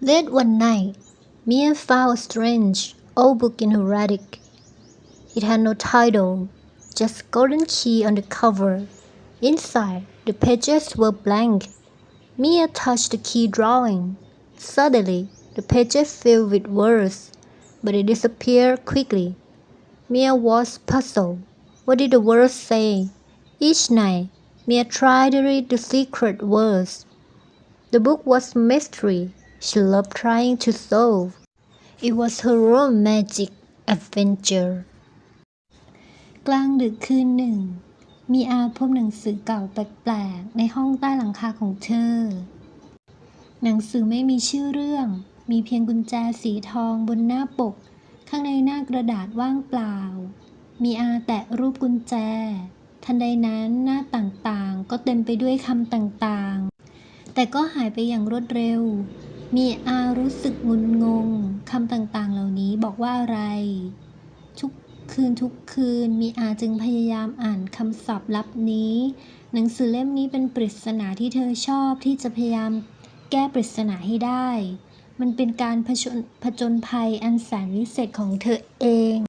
Late one night, Mia found a strange old book in her attic. It had no title, just golden key on the cover. Inside, the pages were blank. Mia touched the key drawing. Suddenly, the pages filled with words, but it disappeared quickly. Mia was puzzled. What did the words say? Each night, Mia tried to read the secret words. The book was mystery she loved trying to solve. It was her own magic adventure. กลางดึกคืนหนึ่ง มีอาพบหนังสือเก่าแปลกๆ ในห้องใต้หลังคาของเธอ หนังสือไม่มีชื่อเรื่อง มีเพียงกุญแจสีทองบนหน้าปก ข้างในหน้ากระดาษว่างเปล่า มีอาแตะรูปกุญแจ ทันใดนั้นหน้าต่างๆ ก็เต็มไปด้วยคำต่างๆ แต่ก็หายไปอย่างรวดเร็ว มีอารู้สึกงุนงงคำต่างๆ เหล่านี้บอกว่าอะไร ทุกคืนทุกคืนมีอาจึงพยายามอ่านคำศัพท์ลับนี้ หนังสือเล่มนี้เป็นปริศนาที่เธอชอบที่จะพยายามแก้ปริศนาให้ได้ มันเป็นการผจญผจญภัยอันแสนวิเศษของเธอเอง